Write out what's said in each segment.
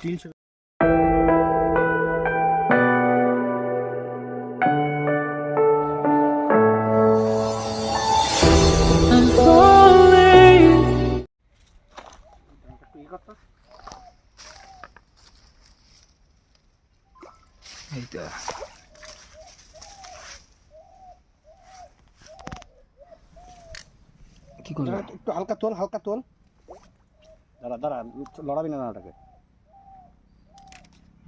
তিনশো এই তো কি করব একটু হালকা তোল হালকা তোল। দাঁড়া দাঁড়া লড়াবি না না ওটাকে।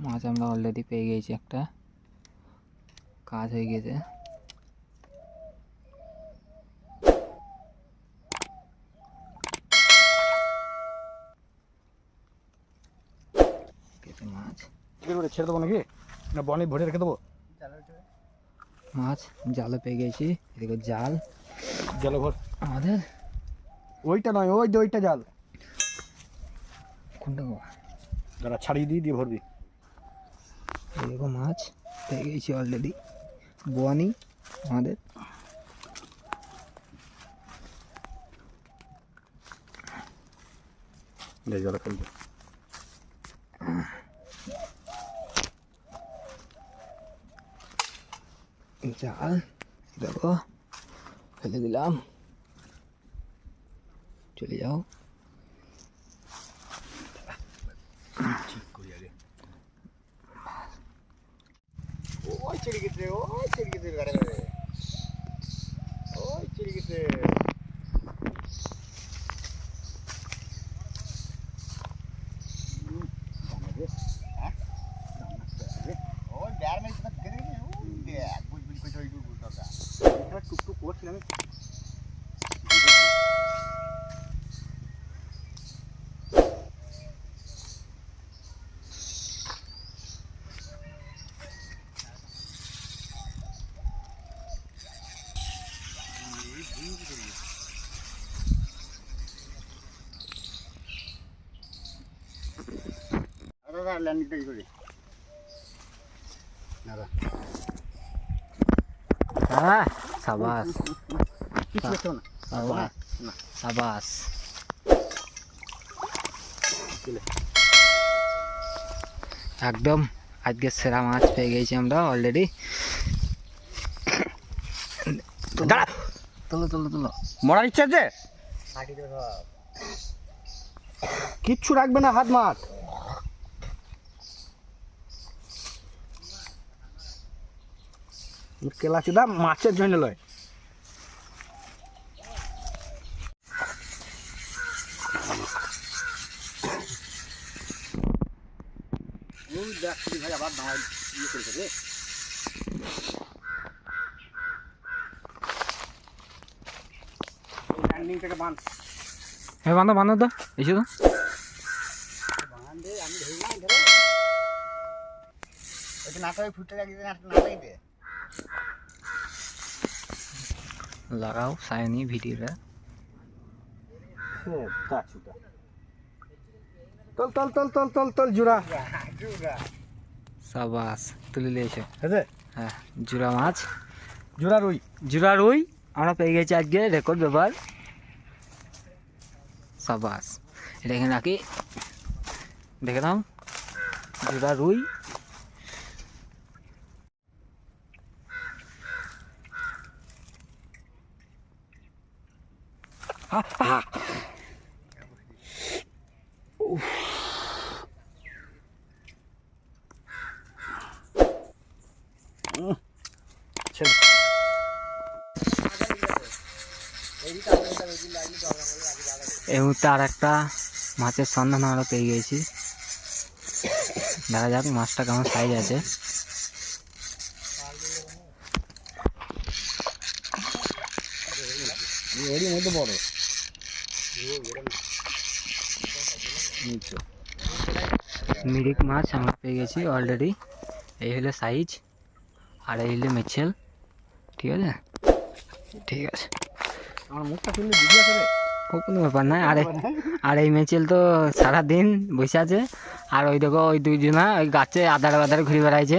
মাছ আমরা অলরেডি পেয়ে গেছি একটা। কাজ হয়ে গেছে। মাছ। ছেড়ে দেবো নাকি? না বনে ভরে রেখে দেবো? মাছ জালে পেয়ে গেছি। এদিকে জাল। জলে ভর। আমাদের? ওইটা নয় ওই যে ওইটা জাল। কোনটা দাঁড়া ছাড়িয়ে দিয়ে দিয়ে ভরবি। এদিকে মাছ পেয়ে গেছি অলরেডি বোয়ানি আমাদের। দে জলে ফেলবি জাল দেখো ফেলে দিলাম। চলে যাও ঠিক করি আগে ওই ছেড়ে গেছে ওই দাদা ল্যান্ডিংটা কি করি দাদা হ্যাঁ সাবাস কিছু করতে না সাবাস না। সাবাস চলে। একদম আজকে সেরা মাছ পেয়ে গেছি আমরা অলরেডি দাঁড়া তোলো তোলো তোলো। মরার ইচ্ছা আছে? কিচ্ছু রাখবে না হাত মাঠ কেলা চুদা মাছের জন্য লয়। ভাই আবার দাঁড়ায় ইয়ে করেছে রে। ল্যান্ডিং থেকে বাঁধ। হ্যাঁ বান্ধব তো এসে তো বাঁধে না লাগাও সায়নি ভিডিওটা তল তল তল তল তল তল জুড়া। সাবাস তুলে নিয়েছে। হ্যাঁ জুড়া মাছ। জুড়া রুই। জুড়া রুই আমরা পেয়ে গেছি আজকে রেকর্ড ব্যাপার সাবাস। এটা এখানে রাখি। দেখে নাও। জুড়া রুই। আহ, আহ। উফ। ছেড়ে। এই মুহূর্তে আর একটা মাছের সন্ধান আমরা পেয়ে গেছি। দেখা যাক মাছটা কেমন সাইজ আছে। ওরই মধ্যে বড়। মিরিক মাছ আমরা পেয়ে গেছি অলরেডি এই হলো সাইজ আর এই হলো মেছেল ঠিক আছে? ঠিক আছে। কোনো ব্যাপার নাই আর এই- আর এই মেচেল তো সারাদিন বসে আছে। আর ওই দেখো ওই দুইজনা ওই গাছে আদার বাদার ঘুরে বেড়াইছে।